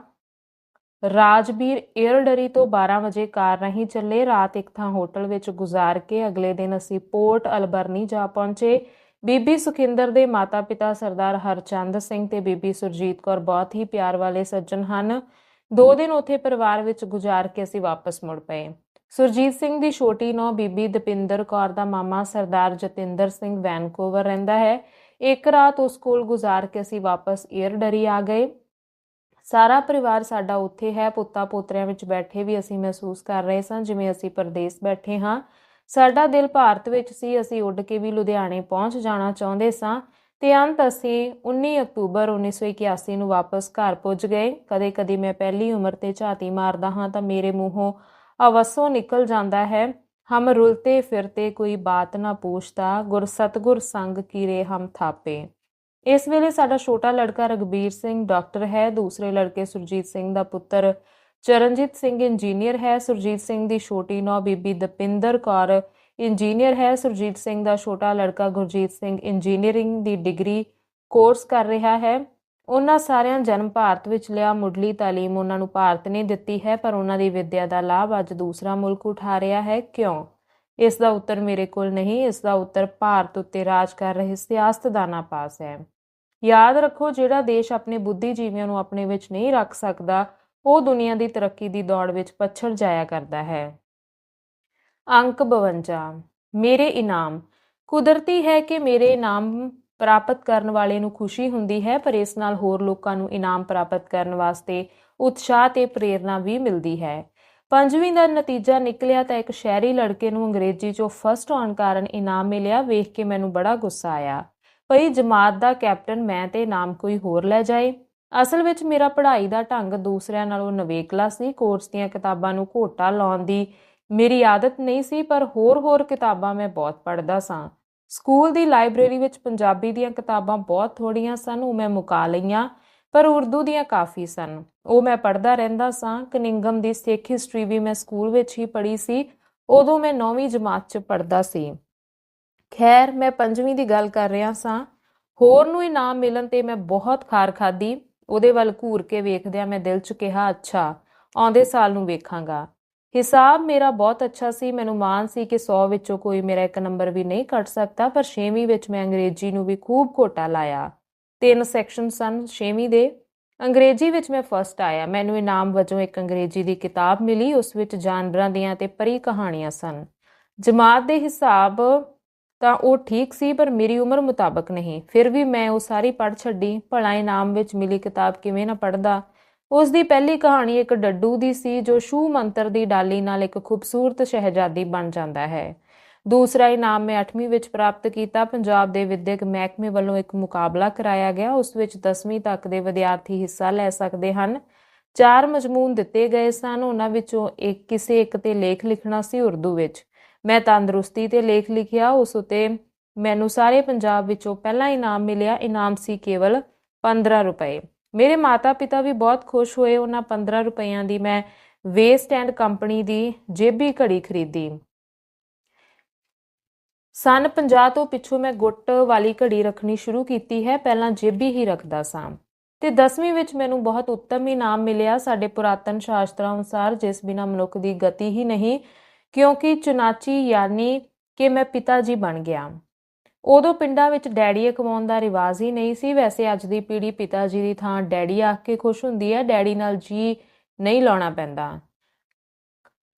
ਰਾਜਬੀਰ ਏਅਰਡਰੀ ਤੋਂ 12 ਵਜੇ ਕਾਰ ਰਾਹੀਂ ਚੱਲੇ। ਰਾਤ ਇੱਕ ਥਾਂ ਹੋਟਲ ਵਿੱਚ ਗੁਜ਼ਾਰ ਕੇ ਅਗਲੇ ਦਿਨ ਅਸੀਂ ਪੋਰਟ ਅਲਬਰਨੀ ਜਾ ਪਹੁੰਚੇ। ਬੀਬੀ ਸੁਖਿੰਦਰ ਦੇ ਮਾਤਾ-ਪਿਤਾ ਸਰਦਾਰ ਹਰਚੰਦ ਸਿੰਘ ਤੇ ਬੀਬੀ ਸੁਰਜੀਤ ਕੌਰ ਬਹੁਤ ਹੀ ਪਿਆਰ ਵਾਲੇ ਸੱਜਣ ਹਨ। ਦੋ ਦਿਨ ਉੱਥੇ ਪਰਿਵਾਰ ਵਿੱਚ ਗੁਜ਼ਾਰ ਕੇ ਅਸੀਂ ਵਾਪਸ ਮੁੜ ਪਏ। ਸੁਰਜੀਤ ਸਿੰਘ ਦੀ ਛੋਟੀ ਨੌ ਬੀਬੀ ਦਪਿੰਦਰ ਕੌਰ ਦਾ ਮਾਮਾ ਸਰਦਾਰ ਜਤਿੰਦਰ ਸਿੰਘ ਵੈਨਕੂਵਰ ਰਹਿੰਦਾ ਹੈ। ਇੱਕ ਰਾਤ ਉਸ ਕੋਲ ਗੁਜ਼ਾਰ ਕੇ ਅਸੀਂ ਵਾਪਸ ਏਅਰਡਰੀ ਆ ਗਏ। ਸਾਰਾ ਪਰਿਵਾਰ ਸਾਡਾ ਉੱਥੇ ਹੈ ਪੁੱਤਾ ਪੋਤਰਿਆਂ ਵਿੱਚ ਬੈਠੇ ਵੀ ਅਸੀਂ ਮਹਿਸੂਸ ਕਰ ਰਹੇ ਸਾਂ, ਜਿਵੇਂ ਅਸੀਂ ਪਰਦੇਸ ਬੈਠੇ ਹਾਂ। ਸਾਡਾ ਦਿਲ ਭਾਰਤ ਵਿੱਚ ਸੀ, ਅਸੀਂ ਉੱਡ ਕੇ ਵੀ ਲੁਧਿਆਣੇ ਪਹੁੰਚ ਜਾਣਾ ਚਾਹੁੰਦੇ ਸਾਂ ਤੇ ਅੰਤ ਅਸੀਂ 19 ਅਕਤੂਬਰ 1981 ਨੂੰ ਵਾਪਸ ਘਰ ਪੁੱਜ ਗਏ। ਕਦੇ-ਕਦੇ ਮੈਂ ਪਹਿਲੀ ਉਮਰ ਤੇ ਝਾਤੀ ਮਾਰਦਾ ਹਾਂ ਤਾਂ ਮੇਰੇ ਮੂੰਹੋਂ ਅਵਸੋਂ ਨਿਕਲ ਜਾਂਦਾ ਹੈ। ਹਮ ਰੁਲਤੇ ਫਿਰਤੇ ਕੋਈ ਬਾਤ ਨਾ ਪੁੱਛਦਾ ਗੁਰ ਸਤਗੁਰ ਸੰਗ ਕੀਰੇ ਹਮ ਥਾਪੇ। ਇਸ ਵੇਲੇ ਸਾਡਾ ਛੋਟਾ ਲੜਕਾ ਰਗਬੀਰ ਸਿੰਘ ਡਾਕਟਰ ਹੈ। ਦੂਸਰੇ ਲੜਕੇ ਸੁਰਜੀਤ ਸਿੰਘ ਦਾ ਪੁੱਤਰ ਚਰਨਜੀਤ ਸਿੰਘ ਇੰਜੀਨੀਅਰ ਹੈ। ਸੁਰਜੀਤ ਸਿੰਘ ਦੀ ਛੋਟੀ ਨੌ ਬੀਬੀ ਦਪਿੰਦਰ ਕੌਰ ਇੰਜੀਨੀਅਰ ਹੈ। ਸੁਰਜੀਤ ਸਿੰਘ ਦਾ ਛੋਟਾ ਲੜਕਾ ਗੁਰਜੀਤ ਸਿੰਘ ਇੰਜੀਨੀਅਰਿੰਗ ਦੀ ਡਿਗਰੀ ਕੋਰਸ ਕਰ ਰਿਹਾ ਹੈ। ਉਹਨਾਂ ਸਾਰਿਆਂ ਜਨਮ ਭਾਰਤ ਵਿੱਚ ਲਿਆ ਮੁੱਢਲੀ تعلیم ਉਹਨਾਂ ਨੂੰ ਭਾਰਤ ਨੇ ਦਿੱਤੀ ਹੈ ਪਰ ਉਹਨਾਂ ਦੀ ਵਿੱਦਿਆ ਦਾ ਲਾਭ ਅੱਜ ਦੂਸਰਾ ਮੁਲਕ ਉਠਾ ਰਿਹਾ ਹੈ ਕਿਉਂ ਇਸ ਦਾ ਉੱਤਰ ਮੇਰੇ ਕੋਲ ਨਹੀਂ ਇਸ ਦਾ ਉੱਤਰ ਭਾਰਤ ਉੱਤੇ ਰਾਜ ਕਰ ਰਹੇ ਸਿਆਸਤਦਾਨਾਂ ਪਾਸ ਹੈ ਯਾਦ ਰੱਖੋ ਜਿਹੜਾ ਦੇਸ਼ ਆਪਣੇ ਬੁੱਧੀਜੀਵੀਆਂ ਨੂੰ ਆਪਣੇ ਵਿੱਚ ਨਹੀਂ ਰੱਖ ਸਕਦਾ ਉਹ ਦੁਨੀਆ ਦੀ ਤਰੱਕੀ ਦੀ ਦੌੜ ਵਿੱਚ ਪਛੜ ਜਾਇਆ ਕਰਦਾ ਹੈ ਅੰਕ 52 ਮੇਰੇ ਇਨਾਮ ਕੁਦਰਤੀ ਹੈ ਕਿ ਮੇਰੇ ਇਨਾਮ ਪ੍ਰਾਪਤ ਕਰਨ ਵਾਲੇ ਨੂੰ ਖੁਸ਼ੀ ਹੁੰਦੀ ਹੈ, ਪਰ ਇਸ ਨਾਲ ਹੋਰ ਲੋਕਾਂ ਨੂੰ ਇਨਾਮ ਪ੍ਰਾਪਤ ਕਰਨ ਵਾਸਤੇ ਉਤਸ਼ਾਹ ਤੇ ਪ੍ਰੇਰਣਾ ਵੀ ਮਿਲਦੀ ਹੈ। ਪੰਜਵੀਂ ਦਾ ਨਤੀਜਾ ਨਿਕਲਿਆ ਤਾਂ ਇੱਕ ਸ਼ਹਿਰੀ ਲੜਕੇ ਨੂੰ ਅੰਗਰੇਜ਼ੀ ਚੋਂ ਫਸਟ ਆਉਣ ਕਾਰਨ ਇਨਾਮ ਮਿਲਿਆ। ਵੇਖ ਕੇ ਮੈਨੂੰ ਬੜਾ ਗੁੱਸਾ ਆਇਆ। ਭਈ, ਜਮਾਤ ਦਾ ਕੈਪਟਨ ਮੈਂ ਤੇ ਨਾਮ ਕੋਈ ਹੋਰ ਲੈ ਜਾਏ। ਅਸਲ ਵਿੱਚ ਮੇਰਾ ਪੜ੍ਹਾਈ ਦਾ ਢੰਗ ਦੂਸਰਿਆਂ ਨਾਲੋਂ ਨਵੇਕਲਾ ਸੀ। ਕੋਰਸ ਦੀਆਂ ਕਿਤਾਬਾਂ ਨੂੰ ਘੋਟਾ ਲਾਉਣ ਦੀ ਮੇਰੀ ਆਦਤ ਨਹੀਂ ਸੀ, ਪਰ ਹੋਰ-ਹੋਰ ਕਿਤਾਬਾਂ ਮੈਂ ਬਹੁਤ ਪੜ੍ਹਦਾ ਸਾਂ। ਸਕੂਲ ਦੀ ਲਾਇਬ੍ਰੇਰੀ ਵਿੱਚ ਪੰਜਾਬੀ ਦੀਆਂ ਕਿਤਾਬਾਂ ਬਹੁਤ ਥੋੜੀਆਂ ਸਨ, ਉਹ ਮੈਂ ਮੁਕਾ ਲਈਆਂ, ਪਰ ਉਰਦੂ ਦੀਆਂ ਕਾਫੀ ਸਨ। ਉਹ ਮੈਂ ਪੜ੍ਹਦਾ ਰਹਿੰਦਾ ਸਾਂ ਕਨਿੰਗਮ ਦੀ ਸਿੱਖ ਹਿਸਟਰੀ ਵੀ ਮੈਂ ਸਕੂਲ ਵਿੱਚ ਹੀ ਪੜ੍ਹੀ ਸੀ, ਉਦੋਂ ਮੈਂ 9ਵੀਂ ਜਮਾਤ 'ਚ ਪੜ੍ਹਦਾ ਸੀ। ਖੈਰ, ਮੈਂ ਪੰਜਵੀਂ ਦੀ ਗੱਲ ਕਰ ਰਿਹਾ ਸਾਂ। ਹੋਰ ਨੂੰ ਇਨਾਮ ਮਿਲਣ ਤੇ ਮੈਂ ਬਹੁਤ ਖਾਰ ਖਾਦੀ ਉਹਦੇ ਵੱਲ ਘੂਰ ਕੇ ਵੇਖਦਿਆਂ ਮੈਂ ਦਿਲ 'ਚ ਕਿਹਾ, ਅੱਛਾ, ਆਉਂਦੇ ਸਾਲ ਨੂੰ ਵੇਖਾਂਗਾ। ਹਿਸਾਬ ਮੇਰਾ ਬਹੁਤ ਅੱਛਾ ਸੀ, ਮੈਨੂੰ ਮਾਣ ਸੀ ਕਿ 100 ਵਿੱਚੋਂ ਕੋਈ ਮੇਰਾ ਇੱਕ ਨੰਬਰ ਵੀ ਨਹੀਂ ਕੱਟ ਸਕਦਾ, ਪਰ 6ਵੀਂ ਵਿੱਚ ਮੈਂ ਅੰਗਰੇਜ਼ੀ ਨੂੰ ਵੀ ਖੂਬ ਘੋਟਾ ਲਾਇਆ। ਤਿੰਨ ਸੈਕਸ਼ਨ ਸਨ 6ਵੀਂ ਦੇ। ਅੰਗਰੇਜ਼ੀ ਵਿੱਚ ਮੈਂ ਫਸਟ ਆਇਆ। ਮੈਨੂੰ ਇਨਾਮ ਵਜੋਂ ਇੱਕ ਅੰਗਰੇਜ਼ੀ ਦੀ ਕਿਤਾਬ ਮਿਲੀ, ਉਸ ਵਿੱਚ ਜਾਨਵਰਾਂ ਦੀਆਂ ਤੇ ਪਰੀ ਕਹਾਣੀਆਂ ਸਨ। ਜਮਾਤ ਦੇ ਹਿਸਾਬ ਤਾਂ ਉਹ ਠੀਕ ਸੀ, ਪਰ ਮੇਰੀ ਉਮਰ ਮੁਤਾਬਕ ਨਹੀਂ। ਫਿਰ ਵੀ ਮੈਂ ਉਹ ਸਾਰੀ ਪੜ੍ਹ ਛੱਡੀ। ਭਲਾ ਇਨਾਮ ਵਿੱਚ ਮਿਲੀ ਕਿਤਾਬ ਕਿਵੇਂ ਨਾ ਪੜ੍ਹਦਾ। ਉਸ ਦੀ ਪਹਿਲੀ ਕਹਾਣੀ ਇੱਕ ਡੱਡੂ ਦੀ ਸੀ, ਜੋ ਸ਼ੂ ਮੰਤਰ ਦੀ ਡਾਲੀ ਨਾਲ ਇੱਕ ਖੂਬਸੂਰਤ ਸ਼ਹਿਜ਼ਾਦੀ ਬਣ ਜਾਂਦਾ ਹੈ। ਦੂਸਰਾ ਇਨਾਮ ਮੈਂ 8ਵੀਂ ਵਿੱਚ ਪ੍ਰਾਪਤ ਕੀਤਾ। ਪੰਜਾਬ ਦੇ ਵਿਦਿਅਕ ਮਹਿਕਮੇ ਵੱਲੋਂ ਇੱਕ ਮੁਕਾਬਲਾ ਕਰਾਇਆ ਗਿਆ। ਉਸ ਵਿੱਚ 10ਵੀਂ ਤੱਕ ਦੇ ਵਿਦਿਆਰਥੀ ਹਿੱਸਾ ਲੈ ਸਕਦੇ ਹਨ। ਚਾਰ ਮਜ਼ਮੂਨ ਦਿੱਤੇ ਗਏ ਸਨ। ਉਹਨਾਂ ਵਿੱਚੋਂ ਇੱਕ ਕਿਸੇ ਇੱਕ ਤੇ ਲੇਖ ਲਿਖਣਾ ਸੀ ਉਰਦੂ ਵਿੱਚ। ਮੈਂ ਤੰਦਰੁਸਤੀ ਤੇ ਲੇਖ ਲਿਖਿਆ। ਉਸ ਉਤੇ ਮੈਨੂੰ ਸਾਰੇ ਪੰਜਾਬ ਵਿੱਚੋਂ ਪਹਿਲਾ ਇਨਾਮ ਮਿਲਿਆ। ਇਨਾਮ ਸੀ ਕੇਵਲ 15 ਰੁਪਏ। ਮੇਰੇ ਮਾਤਾ-ਪਿਤਾ ਵੀ ਬਹੁਤ ਖੁਸ਼ ਹੋਏ ਉਹਨਾਂ 15 ਰੁਪਈਆਂ ਦੀ ਮੈਂ ਵੇਸਟ ਐਂਡ ਕੰਪਨੀ ਦੀ ਜੇਬੀ ਘੜੀ ਖਰੀਦੀ। ਸਨ 50 ਤੋਂ ਪਿੱਛੋਂ ਮੈਂ ਗੁੱਟ ਵਾਲੀ ਘੜੀ ਰੱਖਣੀ ਸ਼ੁਰੂ ਕੀਤੀ ਹੈ, ਪਹਿਲਾਂ ਜੇਬੀ ਹੀ ਰੱਖਦਾ ਸਾਂ। ਤੇ 10ਵੀਂ ਵਿੱਚ ਮੈਨੂੰ ਬਹੁਤ ਉੱਤਮ ਇਨਾਮ ਮਿਲਿਆ ਸਾਡੇ ਪੁਰਾਤਨ ਸ਼ਾਸਤਰਾਂ ਅਨੁਸਾਰ, ਜਿਸ ਬਿਨਾ ਮਨੁੱਖ ਦੀ ਗਤੀ ਹੀ ਨਹੀਂ, ਕਿਉਂਕਿ ਚੁਨਾਚੀ ਯਾਨੀ ਕਿ ਮੈਂ ਪਿਤਾ ਜੀ ਬਣ ਗਿਆ। ਉਦੋਂ ਪਿੰਡਾਂ ਵਿੱਚ ਡੈਡੀ ਕਮਾਉਣ ਦਾ ਰਿਵਾਜ ਹੀ ਨਹੀਂ ਸੀ। ਵੈਸੇ ਅੱਜ ਦੀ ਪੀੜ੍ਹੀ ਪਿਤਾ ਜੀ ਦੀ ਥਾਂ ਡੈਡੀ ਆਖ ਕੇ ਖੁਸ਼ ਹੁੰਦੀ ਹੈ, ਡੈਡੀ ਨਾਲ ਜੀ ਨਹੀਂ ਲਾਉਣਾ ਪੈਂਦਾ।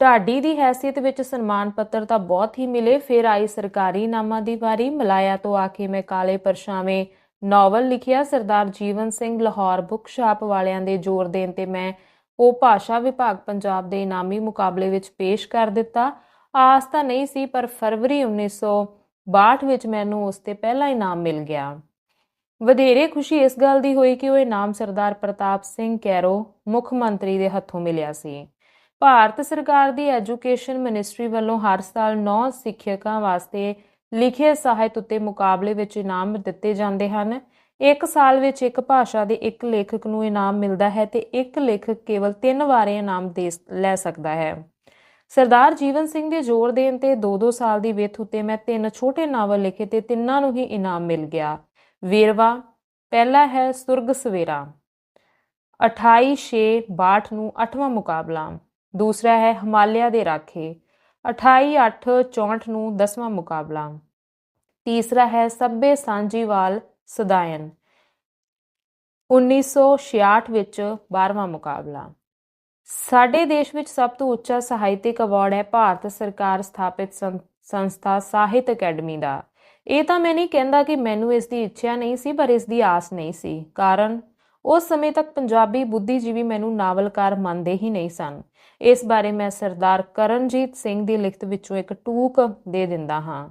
ਢਾਡੀ ਦੀ ਹੈਸੀਅਤ ਵਿੱਚ ਸਨਮਾਨ ਪੱਤਰ ਤਾਂ ਬਹੁਤ ਹੀ ਮਿਲੇ। ਫਿਰ ਆਈ ਸਰਕਾਰੀ ਨਾਮਾਂ ਦੀ ਵਾਰੀ, ਮਲਾਇਆ ਤੋਂ ਆ ਕੇ ਮੈਂ ਕਾਲੇ ਪਰਛਾਵੇਂ ਨਾਵਲ ਲਿਖਿਆ। ਸਰਦਾਰ ਜੀਵਨ ਸਿੰਘ ਲਾਹੌਰ ਬੁੱਕ ਸ਼ਾਪ ਵਾਲਿਆਂ ਦੇ ਜ਼ੋਰ ਦੇਣ ਤੇ ਮੈਂ ਉਹ ਭਾਸ਼ਾ ਵਿਭਾਗ ਪੰਜਾਬ ਦੇ ਇਨਾਮੀ ਮੁਕਾਬਲੇ ਵਿੱਚ ਪੇਸ਼ ਕਰ ਦਿੱਤਾ। ਆਸ ਤਾਂ ਨਹੀਂ ਸੀ, ਪਰ ਫਰਵਰੀ 1962 ਵਿੱਚ ਮੈਨੂੰ ਉਸ ਤੇ ਪਹਿਲਾ ਇਨਾਮ ਮਿਲ ਗਿਆ। ਵਧੇਰੇ ਖੁਸ਼ੀ ਇਸ ਗੱਲ ਦੀ ਹੋਈ ਕਿ ਉਹ ਇਨਾਮ ਸਰਦਾਰ ਪ੍ਰਤਾਪ ਸਿੰਘ ਕੈਰੋ ਮੁੱਖ ਮੰਤਰੀ ਦੇ ਹੱਥੋਂ ਮਿਲਿਆ ਸੀ। ਭਾਰਤ ਸਰਕਾਰ ਦੀ ਐਜੂਕੇਸ਼ਨ ਮਿਨਿਸਟਰੀ ਵੱਲੋਂ ਹਰ ਸਾਲ 9 ਸਿੱਖਿਅਕਾਂ ਵਾਸਤੇ ਲਿਖੇ ਸਾਹਿਤ ਉੱਤੇ ਮੁਕਾਬਲੇ ਵਿੱਚ ਇਨਾਮ ਦਿੱਤੇ ਜਾਂਦੇ ਹਨ। ਇੱਕ ਸਾਲ ਵਿੱਚ ਇੱਕ ਭਾਸ਼ਾ ਦੇ ਇੱਕ ਲੇਖਕ ਨੂੰ ਇਨਾਮ ਮਿਲਦਾ ਹੈ ਤੇ ਇੱਕ ਲੇਖਕ ਕੇਵਲ ਤਿੰਨ ਵਾਰੇ ਇਨਾਮ ਦੇ ਲੈ ਸਕਦਾ ਹੈ। ਸਰਦਾਰ ਜੀਵਨ ਸਿੰਘ ਦੇ ਜ਼ੋਰ ਦੇਣ ਤੇ 2-2 ਸਾਲ ਦੀ ਵਿੱਥ ਉੱਤੇ ਮੈਂ ਤਿੰਨ ਛੋਟੇ ਨਾਵਲ ਲਿਖੇ ਤੇ ਤਿੰਨਾਂ ਨੂੰ ਹੀ ਇਨਾਮ ਮਿਲ ਗਿਆ। ਵੇਰਵਾ, ਪਹਿਲਾ ਹੈ ਸੁਰਗ ਸਵੇਰਾ। 28/6/62 ਨੂੰ 8ਵਾਂ ਮੁਕਾਬਲਾ। ਦੂਸਰਾ ਹੈ ਹਿਮਾਲਿਆ ਦੇ ਰਾਖੇ। 28/8/64 ਨੂੰ 10ਵਾਂ ਮੁਕਾਬਲਾ। ਤੀਸਰਾ ਹੈ ਸੱਬੇ ਸਾਂਝੀਵਾਲ ਸਦਾਇਨ। 1966 ਵਿੱਚ 12ਵਾਂ ਮੁਕਾਬਲਾ। ਸਾਡੇ ਦੇਸ਼ ਵਿੱਚ ਸਭ ਤੋਂ ਉੱਚਾ ਸਾਹਿਤਿਕ ਅਵਾਰਡ ਹੈ ਭਾਰਤ ਸਰਕਾਰ ਸਥਾਪਿਤ ਸੰਸਥਾ ਸਾਹਿਤ ਅਕੈਡਮੀ ਦਾ। ਇਹ ਤਾਂ ਮੈਂ ਨਹੀਂ ਕਹਿੰਦਾ ਕਿ ਮੈਨੂੰ ਇਸ ਦੀ ਇੱਛਾ ਨਹੀਂ ਸੀ, ਪਰ ਇਸ ਦੀ ਆਸ ਨਹੀਂ ਸੀ। ਕਾਰਨ, ਉਸ ਸਮੇਂ ਤੱਕ ਪੰਜਾਬੀ ਬੁੱਧੀਜੀਵੀ ਮੈਨੂੰ ਨਾਵਲਕਾਰ ਮੰਨਦੇ ਹੀ ਨਹੀਂ ਸਨ। ਇਸ ਬਾਰੇ ਮੈਂ ਸਰਦਾਰ ਕਰਨਜੀਤ ਸਿੰਘ ਦੀ ਲਿਖਤ ਵਿੱਚੋਂ ਇੱਕ ਟੂਕ ਦੇ ਦਿੰਦਾ ਹਾਂ।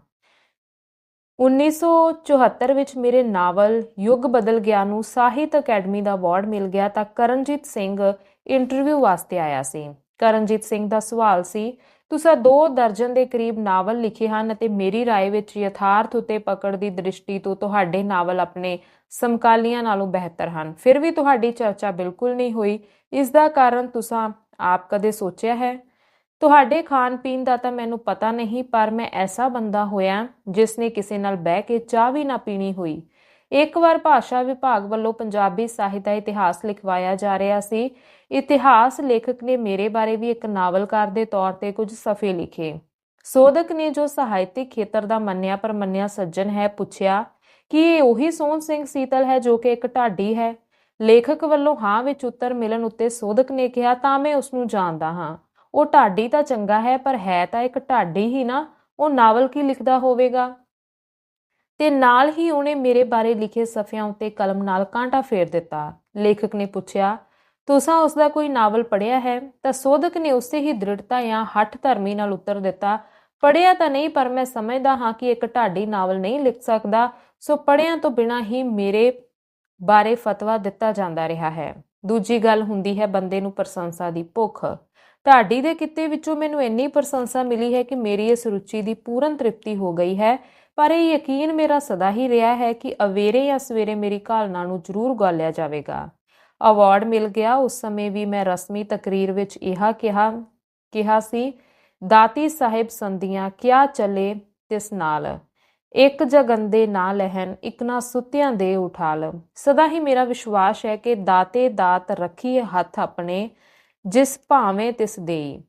1974 ਵਿੱਚ ਮੇਰੇ ਨਾਵਲ ਯੁੱਗ ਬਦਲ ਗਿਆ ਨੂੰ ਸਾਹਿਤ ਅਕੈਡਮੀ ਦਾ ਅਵਾਰਡ ਮਿਲ ਗਿਆ ਤਾਂ ਕਰਨਜੀਤ ਸਿੰਘ ਇੰਟਰਵਿਊ ਵਾਸਤੇ ਆਇਆ ਸੀ ਕਰਨਜੀਤ ਸਿੰਘ ਦਾ ਸਵਾਲ ਸੀ ਤੁਸੀਂ ਦੋ ਦਰਜਨ ਦੇ ਕਰੀਬ ਨਾਵਲ ਲਿਖੇ ਹਨ ਅਤੇ ਮੇਰੀ رائے ਵਿੱਚ ਯਥਾਰਥ ਉਤੇ ਪਕੜ ਦੀ ਦ੍ਰਿਸ਼ਟੀ ਤੋਂ ਤੁਹਾਡੇ ਨਾਵਲ ਆਪਣੇ ਸਮਕਾਲੀਆਂ ਨਾਲੋਂ ਬਿਹਤਰ ਹਨ ਫਿਰ ਵੀ ਤੁਹਾਡੀ ਚਰਚਾ ਬਿਲਕੁਲ ਨਹੀਂ ਹੋਈ ਇਸ ਦਾ ਕਾਰਨ ਤੁਸੀਂ ਆਪ ਕਦੇ ਸੋਚਿਆ ਹੈ ਤੁਹਾਡੇ ਖਾਣ ਪੀਣ ਦਾ ਤਾਂ ਮੈਨੂੰ ਪਤਾ ਨਹੀਂ ਪਰ ਮੈਂ ਐਸਾ ਬੰਦਾ ਹੋਇਆ ਜਿਸ ਨੇ ਕਿਸੇ ਨਾਲ ਬਹਿ ਕੇ ਚਾਹ ਵੀ ਨਾ ਪੀਣੀ ਹੋਈ ਇੱਕ ਵਾਰ ਭਾਸ਼ਾ ਵਿਭਾਗ ਵੱਲੋਂ ਪੰਜਾਬੀ ਸਾਹਿਤ ਦਾ ਇਤਿਹਾਸ ਲਿਖਵਾਇਆ ਜਾ ਰਿਹਾ ਸੀ। ਇਤਿਹਾਸ ਲੇਖਕ ਨੇ ਮੇਰੇ ਬਾਰੇ ਵੀ ਇੱਕ ਨਾਵਲਕਾਰ ਦੇ ਤੌਰ ਤੇ ਕੁਝ ਸਫ਼ੇ ਲਿਖੇ। ਸੋਧਕ ਨੇ ਜੋ ਸਾਹਿਤਿਕ ਖੇਤਰ ਦਾ ਮੰਨਿਆ ਪਰ ਮੰਨਿਆ ਸੱਜਣ ਹੈ, ਪੁੱਛਿਆ, ਕਿ ਇਹ ਉਹੀ ਸੋਹਣ ਸਿੰਘ ਸੀਤਲ ਹੈ ਜੋ ਕਿ ਇੱਕ ਢਾਡੀ ਹੈ? ਲੇਖਕ ਵੱਲੋਂ ਹਾਂ ਵਿੱਚ ਉੱਤਰ ਮਿਲਣ ਉੱਤੇ ਸੋਧਕ ਨੇ ਕਿਹਾ, ਤਾਂ ਮੈਂ ਉਸ ਨੂੰ ਜਾਣਦਾ ਹਾਂ। ਉਹ ਢਾਡੀ ਤਾਂ ਚੰਗਾ ਹੈ, ਪਰ ਹੈ ਤਾਂ ਇੱਕ ਢਾਡੀ ਹੀ ਨਾ। ਉਹ ਨਾਵਲ ਕੀ ਲਿਖਦਾ ਹੋਵੇਗਾ? ਤੇ ਨਾਲ ਹੀ ਉਹਨੇ ਮੇਰੇ ਬਾਰੇ ਲਿਖੇ ਸਫ਼ਿਆਂ ਉੱਤੇ ਕਲਮ ਨਾਲ ਕਾਂਟਾ ਫੇਰ ਦਿੱਤਾ। ਲੇਖਕ ਨੇ ਪੁੱਛਿਆ, ਤੁਸਾਂ ਉਸ ਦਾ ਕੋਈ ਨਾਵਲ ਪੜ੍ਹਿਆ ਹੈ? ਤਾਂ ਸੋਧਕ ਨੇ ਉਸੇ ਹੀ ਦ੍ਰਿੜਤਾ ਜਾਂ ਹੱਠ ਧਰਮੀ ਨਾਲ ਉੱਤਰ ਦਿੱਤਾ, ਪੜ੍ਹਿਆ ਤਾਂ ਨਹੀਂ, ਪਰ ਮੈਂ ਸਮਝਦਾ ਹਾਂ ਕਿ ਇੱਕ ਢਾਡੀ ਨਾਵਲ ਨਹੀਂ ਲਿਖ ਸਕਦਾ, ਸੋ ਪੜ੍ਹਿਆਂ ਤੋਂ ਬਿਨਾ ਹੀ ਮੇਰੇ ਬਾਰੇ ਫਤਵਾ ਦਿੱਤਾ ਜਾਂਦਾ ਰਿਹਾ ਹੈ। ਦੂਜੀ ਗੱਲ ਹੁੰਦੀ ਹੈ ਬੰਦੇ ਨੂੰ ਪ੍ਰਸ਼ੰਸਾ ਦੀ ਭੁੱਖ। ਢਾਡੀ ਦੇ ਕਿੱਤੇ ਵਿੱਚੋਂ ਮੈਨੂੰ ਇੰਨੀ ਪ੍ਰਸ਼ੰਸਾ ਮਿਲੀ ਹੈ ਕਿ ਮੇਰੀ ਇਸ ਰੁਚੀ ਦੀ ਪੂਰਨ ਤ੍ਰਿਪਤੀ ਹੋ ਗਈ ਹੈ ਪਰ ਇਹ ਯਕੀਨ ਮੇਰਾ ਸਦਾ ਹੀ ਰਿਹਾ ਹੈ ਕਿ ਅਵੇਰੇ ਜਾਂ ਸਵੇਰੇ ਮੇਰੀ ਘਾਲਣਾ ਨੂੰ ਜ਼ਰੂਰ ਗਾਲਿਆ ਜਾਵੇਗਾ। ਅਵਾਰਡ ਮਿਲ ਗਿਆ, ਉਸ ਸਮੇਂ ਵੀ ਮੈਂ ਰਸਮੀ ਤਕਰੀਰ ਵਿੱਚ ਇਹ ਕਿਹਾ ਕਿਹਾ ਸੀ, ਦਾਤੀ ਸਾਹਿਬ ਸੰਧੀਆਂ, ਕਿਆ ਚਲੇ ਤਿਸ ਨਾਲ? ਇੱਕ ਜਗੰਦੇ ਨਾ ਲਹਿਨ ਇੱਕ ਨਾ ਸੁੱਤਿਆਂ ਦੇ ਉਠਾਲ। ਸਦਾ ਹੀ ਮੇਰਾ ਵਿਸ਼ਵਾਸ ਹੈ ਕਿ ਦਾਤੇ ਦਾਤ ਰੱਖੀ ਹੱਥ ਆਪਣੇ, ਜਿਸ ਭਾਵੇਂ ਤਿਸ ਦੇਈ।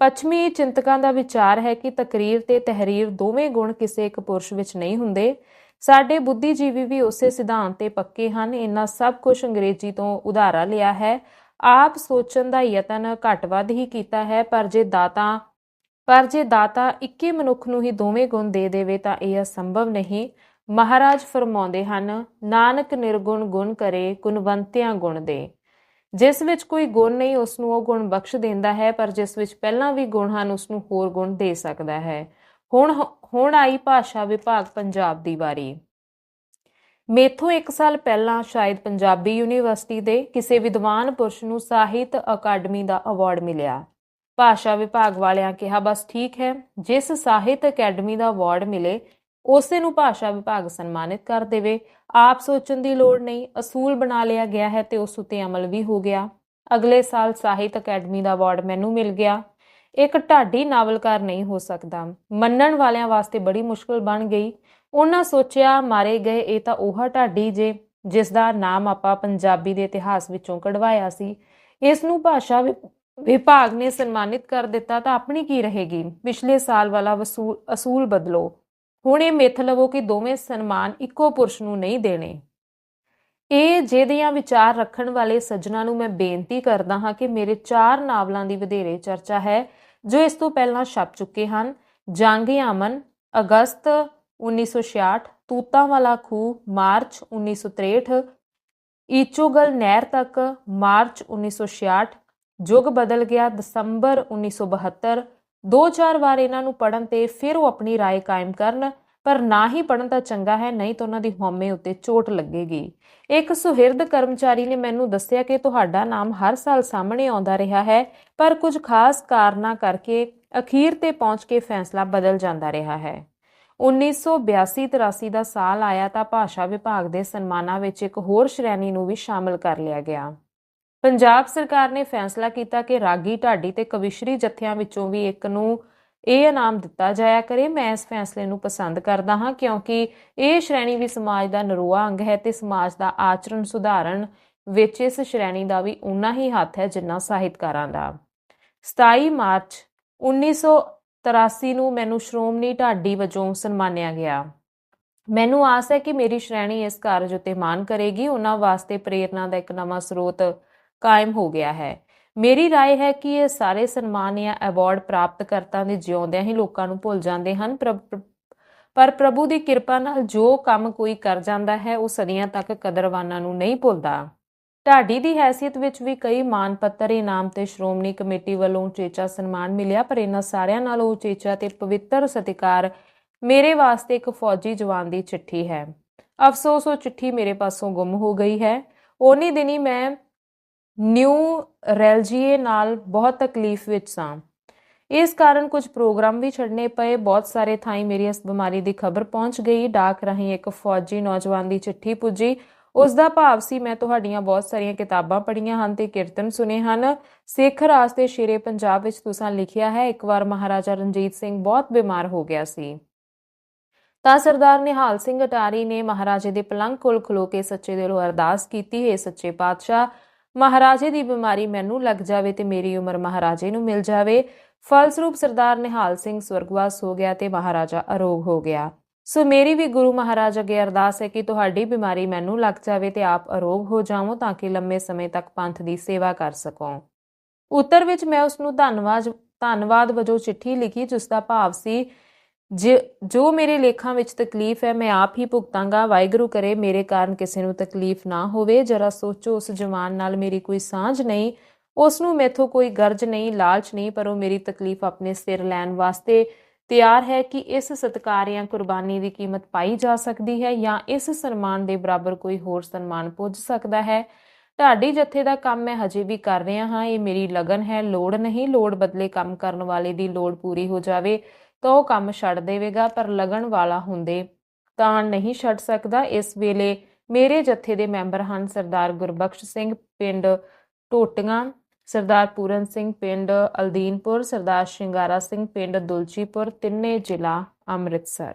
ਪੱਛਮੀ ਚਿੰਤਕਾਂ ਦਾ ਵਿਚਾਰ ਹੈ ਕਿ ਤਕਰੀਰ ਤੇ ਤਹਿਰੀਰ ਦੋਵੇਂ ਗੁਣ ਕਿਸੇ ਇੱਕ ਪੁਰਸ਼ ਵਿੱਚ ਨਹੀਂ ਹੁੰਦੇ। ਸਾਡੇ ਬੁੱਧੀਜੀਵੀ ਵੀ ਉਸੇ ਸਿਧਾਂਤ ਤੇ ਪੱਕੇ ਹਨ। ਇਹਨਾਂ ਸਭ ਕੁਝ ਅੰਗਰੇਜ਼ੀ ਤੋਂ ਉਧਾਰਾ ਲਿਆ ਹੈ। ਆਪ ਸੋਚਣ ਦਾ ਯਤਨ ਘੱਟ ਵੱਧ ਹੀ ਕੀਤਾ ਹੈ, ਪਰ ਜੇ ਦਾਤਾ, ਪਰ ਜੇ ਦਾਤਾ ਇੱਕੇ ਮਨੁੱਖ ਨੂੰ ਹੀ ਦੋਵੇਂ ਗੁਣ ਦੇ ਦੇਵੇ ਤਾਂ ਇਹ ਅਸੰਭਵ ਨਹੀਂ। ਮਹਾਰਾਜ ਫਰਮਾਉਂਦੇ ਹਨ, ਨਾਨਕ ਨਿਰਗੁਣ ਗੁਣ ਕਰੇ, ਗੁਣਵੰਤਿਆਂ ਗੁਣ ਦੇ। ਜਿਸ ਵਿੱਚ ਕੋਈ ਗੁਣ ਨਹੀਂ ਉਸ ਨੂੰ ਉਹ ਗੁਣ ਬਖਸ਼ ਦਿੰਦਾ ਹੈ, ਪਰ ਜਿਸ ਵਿੱਚ ਪਹਿਲਾਂ ਵੀ ਗੁਣ ਹਨ ਉਸ ਨੂੰ ਹੋਰ ਗੁਣ ਦੇ ਸਕਦਾ ਹੈ। ਹੁਣ ਹੁਣ ਆਈ ਭਾਸ਼ਾ ਵਿਭਾਗ ਪੰਜਾਬ ਦੀ ਵਾਰੀ। ਮੇਥੋਂ 1 ਸਾਲ ਪਹਿਲਾਂ ਸ਼ਾਇਦ ਪੰਜਾਬੀ ਯੂਨੀਵਰਸਿਟੀ ਦੇ ਕਿਸੇ ਵਿਦਵਾਨ ਪੁਰਸ਼ ਨੂੰ ਸਾਹਿਤ ਅਕਾਦਮੀ ਦਾ ਅਵਾਰਡ ਮਿਲਿਆ। ਭਾਸ਼ਾ ਵਿਭਾਗ ਵਾਲਿਆਂ ਕਿਹਾ, ਬਸ ਠੀਕ ਹੈ, ਜਿਸ ਸਾਹਿਤ ਅਕੈਡਮੀ ਦਾ ਅਵਾਰਡ ਮਿਲੇ ਉਸੇ ਨੂੰ ਭਾਸ਼ਾ ਵਿਭਾਗ ਸਨਮਾਨਿਤ ਕਰ ਦੇਵੇ। ਆਪ ਸੋਚਣ ਦੀ ਲੋੜ ਨਹੀਂ, ਅਸੂਲ ਬਣਾ ਲਿਆ ਗਿਆ ਹੈ ਤੇ ਉਸ ਉਤੇ ਅਮਲ ਵੀ ਹੋ ਗਿਆ। ਅਗਲੇ ਸਾਲ ਸਾਹਿਤ ਅਕੈਡਮੀ ਦਾ ਅਵਾਰਡ ਮੈਨੂੰ ਮਿਲ ਗਿਆ। ਇੱਕ ਢਾਡੀ ਨਾਵਲਕਾਰ ਨਹੀਂ ਹੋ ਸਕਦਾ। ਮੰਨਣ ਵਾਲਿਆਂ ਵਾਸਤੇ ਬੜੀ ਮੁਸ਼ਕਲ ਬਣ ਗਈ। ਉਹਨਾਂ ਸੋਚਿਆ, ਮਾਰੇ ਗਏ, ਇਹ ਤਾਂ ਉਹ ਢਾਡੀ ਜੇ, ਜਿਸ ਦਾ ਨਾਮ ਆਪਾਂ ਪੰਜਾਬੀ ਦੇ ਇਤਿਹਾਸ ਵਿੱਚੋਂ ਕਢਵਾਇਆ ਸੀ। ਇਸ ਨੂੰ ਭਾਸ਼ਾ ਵਿਭਾਗ ਨੇ ਸਨਮਾਨਿਤ ਕਰ ਦਿੱਤਾ ਤਾਂ ਆਪਣੀ ਕੀ ਰਹੇਗੀ? ਪਿਛਲੇ ਸਾਲ ਵਾਲਾ ਵਸੂਲ ਅਸੂਲ ਬਦਲੋ। ਹੁਣ ਇਹ ਮਿੱਥ ਲਵੋ ਕਿ ਦੋਵੇਂ ਸਨਮਾਨ ਇੱਕੋ ਪੁਰਸ਼ ਨੂੰ ਨਹੀਂ ਦੇਣੇ। ਇਹ ਜਿਹਦੀਆਂ ਵਿਚਾਰ ਰੱਖਣ ਵਾਲੇ ਸੱਜਣਾ ਨੂੰ ਮੈਂ ਬੇਨਤੀ ਕਰਦਾ ਹਾਂ ਕਿ ਮੇਰੇ ਚਾਰ ਨਾਵਲਾਂ ਦੀ ਵਧੇਰੇ ਚਰਚਾ ਹੈ, ਜੋ ਇਸ ਤੋਂ ਪਹਿਲਾਂ ਛਪ ਚੁੱਕੇ ਹਨ। ਜਾਂਗੇ ਅਮਨ ਅਗਸਤ 1966 ਤੂਤਾਂ ਵਾਲਾ ਖੂਹ, ਮਾਰਚ 1963 ਈਚੋਗਲ ਨਹਿਰ ਤੱਕ, ਮਾਰਚ 1966 ਯੁੱਗ ਬਦਲ ਗਿਆ, ਦਸੰਬਰ 1972 ਦੋ ਚਾਰ ਵਾਰ ਇਹਨਾਂ ਨੂੰ ਪੜਨ ਤੇ ਫਿਰ ਉਹ ਆਪਣੀ رائے ਕਾਇਮ ਕਰਨ ਪਰ ਨਾ ਹੀ ਪੜਨ ਤਾਂ ਚੰਗਾ ਹੈ ਨਹੀਂ ਤਾਂ ਉਹਨਾਂ ਦੀ ਹਉਮੈ ਉੱਤੇ ਚੋਟ ਲੱਗੇਗੀ ਇੱਕ ਸੁਹਿਰਦ ਕਰਮਚਾਰੀ ਨੇ ਮੈਨੂੰ ਦੱਸਿਆ ਕਿ ਤੁਹਾਡਾ ਨਾਮ ਹਰ ਸਾਲ ਸਾਹਮਣੇ ਆਉਂਦਾ ਰਿਹਾ ਹੈ ਪਰ ਕੁਝ ਖਾਸ ਕਾਰਨਾਂ ਕਰਕੇ ਅਖੀਰ ਤੇ ਪਹੁੰਚ ਕੇ ਫੈਸਲਾ ਬਦਲ ਜਾਂਦਾ ਰਿਹਾ ਹੈ 1982-83 ਦਾ ਸਾਲ ਆਇਆ ਤਾਂ ਭਾਸ਼ਾ ਵਿਭਾਗ ਦੇ ਸਨਮਾਨਾਂ ਵਿੱਚ ਇੱਕ ਹੋਰ ਸ਼੍ਰੇਣੀ ਨੂੰ ਵੀ ਸ਼ਾਮਲ ਕਰ ਲਿਆ ਗਿਆ ਪੰਜਾਬ ਸਰਕਾਰ ਨੇ ਫੈਸਲਾ ਕੀਤਾ ਕਿ ਰਾਗੀ ਢਾਡੀ ਤੇ ਕਵਿਸ਼ਰੀ ਜਥਿਆਂ ਵਿੱਚੋਂ ਵੀ ਇੱਕ ਨੂੰ ਇਹ ਇਨਾਮ ਦਿੱਤਾ ਜਾਇਆ ਕਰੇ। ਮੈਂ ਇਸ ਫੈਸਲੇ ਨੂੰ ਪਸੰਦ ਕਰਦਾ ਹਾਂ ਕਿਉਂਕਿ ਇਹ ਸ਼੍ਰੇਣੀ ਵੀ ਸਮਾਜ ਦਾ ਨਰੋਆ ਅੰਗ ਹੈ ਤੇ ਸਮਾਜ ਦਾ ਆਚਰਣ ਸੁਧਾਰਨ ਵਿੱਚ ਇਸ ਸ਼੍ਰੇਣੀ ਦਾ ਵੀ ਉਨਾ ਹੀ ਹੱਥ ਹੈ ਜਿੰਨਾ ਸਾਹਿਤਕਾਰਾਂ ਦਾ। 27 ਮਾਰਚ 1983 ਨੂੰ ਮੈਨੂੰ ਸ਼੍ਰੋਮਣੀ ਢਾਡੀ ਵਜੋਂ ਸਨਮਾਨਿਆ ਗਿਆ। ਮੈਨੂੰ ਆਸ ਹੈ ਕਿ ਮੇਰੀ ਸ਼੍ਰੇਣੀ ਇਸ ਕਾਰਜ ਉਤੇ ਮਾਣ ਕਰੇਗੀ। ਉਹਨਾਂ ਵਾਸਤੇ ਪ੍ਰੇਰਣਾ ਦਾ ਇੱਕ ਨਵਾਂ ਸਰੋਤ ਕਾਇਮ ਹੋ ਗਿਆ ਹੈ। ਮੇਰੀ رائے ਹੈ ਕਿ ਇਹ ਸਾਰੇ ਸਨਮਾਨ ਜਾਂ ਅਵਾਰਡ ਪ੍ਰਾਪਤ ਕਰਤਾ ਦੇ ਜਿਉਂਦਿਆਂ ਹੀ ਲੋਕਾਂ ਨੂੰ ਭੁੱਲ ਜਾਂਦੇ ਹਨ। ਪਰ ਪ੍ਰਭੂ ਦੀ ਕਿਰਪਾ ਨਾਲ ਜੋ ਕੰਮ ਕੋਈ ਕਰ ਜਾਂਦਾ ਹੈ, ਉਹ ਸਦੀਆਂ ਤੱਕ ਕਦਰਵਾਨਾਂ ਨੂੰ ਨਹੀਂ ਭੁੱਲਦਾ। ਢਾਡੀ ਦੀ ਹیثیت ਵਿੱਚ ਵੀ ਕਈ ਮਾਨ ਪੱਤਰ ਇਨਾਮ ਤੇ ਸ਼੍ਰੋਮਣੀ ਕਮੇਟੀ ਵੱਲੋਂ ਉਚੇਚਾ ਸਨਮਾਨ ਮਿਲਿਆ, ਪਰ ਇਹਨਾਂ ਸਾਰਿਆਂ ਨਾਲ ਉਹ ਚੇਚਾ ਤੇ ਪਵਿੱਤਰ ਸਤਿਕਾਰ ਮੇਰੇ ਵਾਸਤੇ ਇੱਕ ਫੌਜੀ ਜਵਾਨ ਦੀ ਚਿੱਠੀ ਹੈ। ਅਫਸੋਸ, ਉਹ ਚਿੱਠੀ ਮੇਰੇ ਪਾਸੋਂ ਗੁੰਮ ਹੋ ਗਈ ਹੈ। ਉਹਨੇ ਦਿਨੀ ਮੈਂ ਨਿਊ ਰੈਲਜੀਏ ਨਾਲ ਬਹੁਤ ਤਕਲੀਫ ਵਿੱਚ ਸਾਂ। ਇਸ ਕਾਰਨ ਕੁਝ ਪ੍ਰੋਗਰਾਮ ਵੀ ਛੱਡਨੇ ਪਏ। ਬਹੁਤ ਸਾਰੇ ਥਾਈਂ ਮੇਰੀ ਇਸ ਬਿਮਾਰੀ ਦੀ ਖਬਰ ਪਹੁੰਚ ਗਈ। ਡਾਕ ਰਾਹੀਂ ਇੱਕ ਫੌਜੀ ਨੌਜਵਾਨ ਦੀ ਚਿੱਠੀ ਪੁੱਜੀ। ਉਸ ਦਾ ਭਾਵ ਸੀ, ਮੈਂ ਤੁਹਾਡੀਆਂ ਬਹੁਤ ਸਾਰੀਆਂ ਕਿਤਾਬਾਂ ਪੜ੍ਹੀਆਂ ਹਨ ਤੇ ਕੀਰਤਨ ਸੁਨੇ ਹਨ। ਸਿੱਖ ਰਾਜ ਤੇ ਸ਼ੇਰੇ ਪੰਜਾਬ ਵਿੱਚ ਤੁਸੀਂ ਲਿਖਿਆ ਹੈ, ਇੱਕ ਵਾਰ ਮਹਾਰਾਜਾ ਰਣਜੀਤ ਸਿੰਘ ਬਹੁਤ ਬਿਮਾਰ ਹੋ ਗਿਆ ਸੀ। ਤਾਂ ਸਰਦਾਰ ਨਿਹਾਲ ਸਿੰਘ ਅਟਾਰੀ ਨੇ ਮਹਾਰਾਜੇ ਦੇ ਪਲੰਗ ਕੋਲ ਖਲੋ ਕੇ ਸੱਚੇ ਦਿਲੋਂ ਅਰਦਾਸ ਕੀਤੀ, ਹੈ ਸੱਚੇ ਪਾਤਸ਼ਾਹ ਮਹਾਰਾਜੇ ਦੀ ਬਿਮਾਰੀ ਮੈਨੂੰ ਲੱਗ ਜਾਵੇ ਤੇ ਮੇਰੀ ਉਮਰ ਮਹਾਰਾਜੇ ਨੂੰ ਮਿਲ ਜਾਵੇ। ਫਲਸਰੂਪ ਸਰਦਾਰ ਨਿਹਾਲ ਸਿੰਘ ਸਵਰਗਵਾਸ ਹੋ ਗਿਆ ਤੇ ਮਹਾਰਾਜਾ ਅਰੋਗ ਹੋ ਗਿਆ। ਸੋ ਮੇਰੀ ਵੀ ਗੁਰੂ ਮਹਾਰਾਜ ਅਗੇ ਅਰਦਾਸ ਹੈ ਕਿ ਤੁਹਾਡੀ ਬਿਮਾਰੀ ਮੈਨੂੰ ਲੱਗ ਜਾਵੇ ਤੇ ਆਪ ਅਰੋਗ ਹੋ ਜਾਵੋ ਤਾਂ ਕਿ ਲੰਮੇ ਸਮੇਂ ਤੱਕ ਪੰਥ ਦੀ ਸੇਵਾ ਕਰ ਸਕੋ। ਉੱਤਰ ਵਿੱਚ ਮੈਂ ਉਸ ਨੂੰ ਧੰਨਵਾਦ ਧੰਨਵਾਦ ਵਜੋਂ ਚਿੱਠੀ ਲਿਖੀ ਜਿਸ ਦਾ ਭਾਵ ਸੀ ਜੋ ਮੇਰੇ ਲੇਖਾਂ ਵਿੱਚ ਤਕਲੀਫ ਹੈ, ਮੈਂ ਆਪ ਹੀ ਭੁਗਤਾਂਗਾ। ਵਾਹਿਗੁਰੂ ਕਰੇ ਮੇਰੇ ਕਾਰਨ ਕਿਸੇ ਨੂੰ ਤਕਲੀਫ ਨਾ ਹੋਵੇ। ਜਰਾ ਸੋਚੋ, ਉਸ ਜਵਾਨ ਨਾਲ ਮੇਰੀ ਕੋਈ ਸਾਂਝ ਨਹੀਂ। ਉਸ ਨੂੰ ਮੇਥੋਂ ਕੋਈ ਗਰਜ ਨਹੀਂ, ਲਾਲਚ ਨਹੀਂ, ਪਰ ਉਹ ਮੇਰੀ ਤਕਲੀਫ ਆਪਣੇ ਸਿਰ ਲੈਣ ਵਾਸਤੇ ਤਿਆਰ ਹੈ ਕਿ ਇਸ ਸਤਕਾਰ ਜਾਂ ਕੁਰਬਾਨੀ ਦੀ ਕੀਮਤ ਪਾਈ ਜਾ ਸਕਦੀ ਹੈ ਜਾਂ ਇਸ ਸਨਮਾਨ ਦੇ ਬਰਾਬਰ ਕੋਈ ਹੋਰ ਸਨਮਾਨ ਪੁੱਜ ਸਕਦਾ ਹੈ। ਢਾਡੀ ਜੱਥੇ ਦਾ ਕੰਮ ਮੈਂ ਹਜੇ ਵੀ ਕਰ ਰਿਹਾ ਹਾਂ। ਇਹ ਮੇਰੀ ਲਗਨ ਹੈ। ਲੋੜ ਨਹੀਂ। ਲੋੜ ਬਦਲੇ ਕੰਮ ਕਰਨ ਵਾਲੇ ਦੀ ਲੋੜ ਪੂਰੀ ਹੋ ਜਾਵੇ। ਤਾਂ ਉਹ ਕੰਮ ਛੱਡ ਦੇਵੇਗਾ, ਪਰ ਲਗਨ ਵਾਲਾ ਹੁੰਦੇ ਤਾਂ ਨਹੀਂ ਛੱਡ ਸਕਦਾ। ਇਸ ਵੇਲੇ ਮੇਰੇ ਜਥੇ ਦੇ ਮੈਂਬਰ ਹਨ ਸਰਦਾਰ ਗੁਰਬਖਸ਼ ਸਿੰਘ, ਪਿੰਡ ਟੋਟੀਆਂ, ਸਰਦਾਰ ਪੂਰਨ ਸਿੰਘ, ਪਿੰਡ ਅਲਦੀਨਪੁਰ, ਸਰਦਾਰ ਸ਼ਿੰਗਾਰਾ ਸਿੰਘ, ਪਿੰਡ ਦੁਲਚੀਪੁਰ, ਤਿੰਨੇ ਜ਼ਿਲ੍ਹਾ ਅੰਮ੍ਰਿਤਸਰ।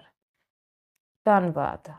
ਧੰਨਵਾਦ।